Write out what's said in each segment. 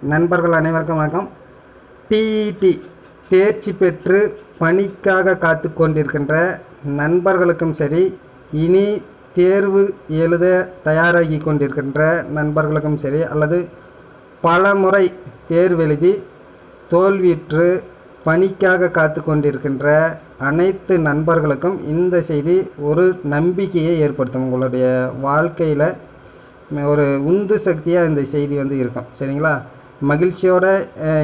நண்பர்கள் அனைவருக்கும் வணக்கம். டிஇடி தேர்ச்சி பெற்று பணிக்காக காத்து கொண்டிருக்கின்ற நண்பர்களுக்கும் சரி இனி தேர்வு எழுத தயாராகி கொண்டிருக்கின்ற நண்பர்களுக்கும் சரி அல்லது பல முறை தேர்வு எழுதி தோல்வியுற்று பணிக்காக காத்து கொண்டிருக்கின்ற அனைத்து நண்பர்களுக்கும் இந்த செய்தி ஒரு நம்பிக்கையை ஏற்படுத்தும். உங்களுடைய வாழ்க்கையில் ஒரு உந்து சக்தியாக இந்த செய்தி வந்து இருக்கும். சரிங்களா? மகிழ்ச்சியோட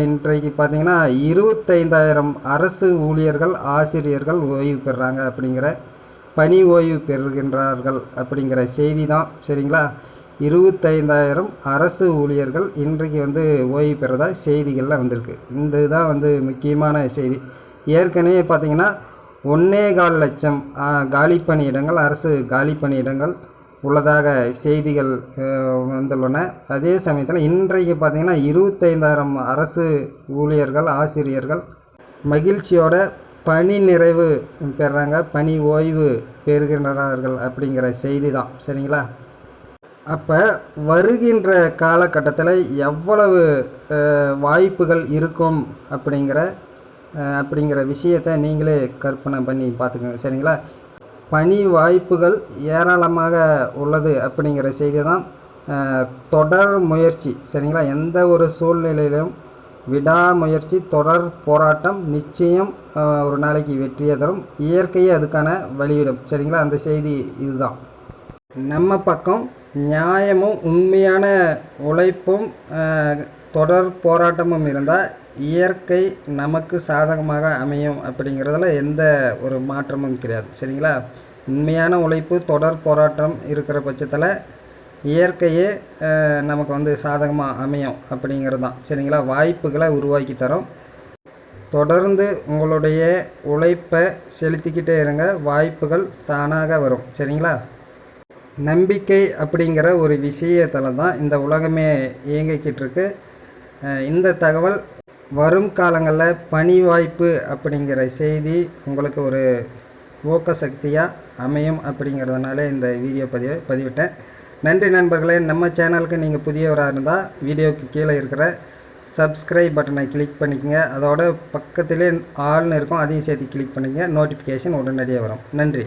இன்றைக்கு பார்த்தீங்கன்னா இருபத்தைந்தாயிரம் அரசு ஊழியர்கள் ஆசிரியர்கள் ஓய்வு பெறுறாங்க அப்படிங்கிற பணி ஓய்வு பெறுகின்றார்கள் அப்படிங்கிற செய்தி தான் சரிங்களா? இருபத்தைந்தாயிரம் அரசு ஊழியர்கள் இன்றைக்கு வந்து ஓய்வு பெறதா செய்திகளில் வந்திருக்கு. இந்த இதுதான் வந்து முக்கியமான செய்தி. ஏற்கனவே பார்த்திங்கன்னா ஒன்றே கால் லட்சம் காலி பணியிடங்கள் அரசு காலி பணியிடங்கள் உள்ளதாக செய்திகள் வந்துள்ளன. அதே சமயத்தில் இன்றைக்கு பார்த்தீங்கன்னா இருபத்தைந்தாயிரம் அரசு ஊழியர்கள் ஆசிரியர்கள் மகிழ்ச்சியோட பணி நிறைவு பெறுறாங்க பணி ஓய்வு பெறுகின்றார்கள் அப்படிங்கிற செய்தி தான் சரிங்களா? அப்போ வருகின்ற காலகட்டத்தில் எவ்வளவு வாய்ப்புகள் இருக்கும் அப்படிங்கிற அப்படிங்கிற விஷயத்தை நீங்களே கற்பனை பண்ணி பார்த்துக்கோங்க. சரிங்களா? பணி வாய்ப்புகள் ஏராளமாக உள்ளது அப்படிங்கிற செய்தி தான் தொடர் முயற்சி சரிங்களா? எந்த ஒரு சூழ்நிலையிலும் விடாமுயற்சி தொடர் போராட்டம் நிச்சயம் ஒரு நாளைக்கு வெற்றியை தரும். இயற்கையே அதுக்கான வழிவிடும் சரிங்களா? அந்த செய்தி இதுதான். நம்ம பக்கம் நியாயமும் உண்மையான உழைப்பும் தொடர் போராட்டமும் இருந்தால் இயற்கை நமக்கு சாதகமாக அமையும் அப்படிங்கிறதுல எந்த ஒரு மாற்றமும் கிடையாது. சரிங்களா? உண்மையான உழைப்பு தொடர் போராட்டம் இருக்கிற பட்சத்தில் இயற்கையே நமக்கு வந்து சாதகமாக அமையும் அப்படிங்கிறது தான். சரிங்களா? வாய்ப்புகளை உருவாக்கி தரும். தொடர்ந்து உங்களுடைய உழைப்பை செலுத்திக்கிட்டே இருங்க. வாய்ப்புகள் தானாக வரும். சரிங்களா? நம்பிக்கை அப்படிங்கிற ஒரு விஷயத்தில் தான் இந்த உலகமே இயங்கிக்கிட்டு இருக்கு இந்த தகவல் வரும் காலங்களில் பணி வாய்ப்பு அப்படிங்கிற செய்தி உங்களுக்கு ஒரு ஊக்க சக்தியாக அமையும் அப்படிங்கிறதுனால இந்த வீடியோ பதிவை பதிவிட்டேன். நன்றி நண்பர்களே நம்ம சேனலுக்கு நீங்கள் புதியவராக இருந்தால் வீடியோவுக்கு கீழே இருக்கிற சப்ஸ்கிரைப் பட்டனை கிளிக் பண்ணிக்கங்க. அதோட பக்கத்திலே ஆள்னு இருக்கும் அதையும் சேர்த்து கிளிக் பண்ணிக்கங்க. நோட்டிஃபிகேஷன் உடனடியாக வரும். நன்றி.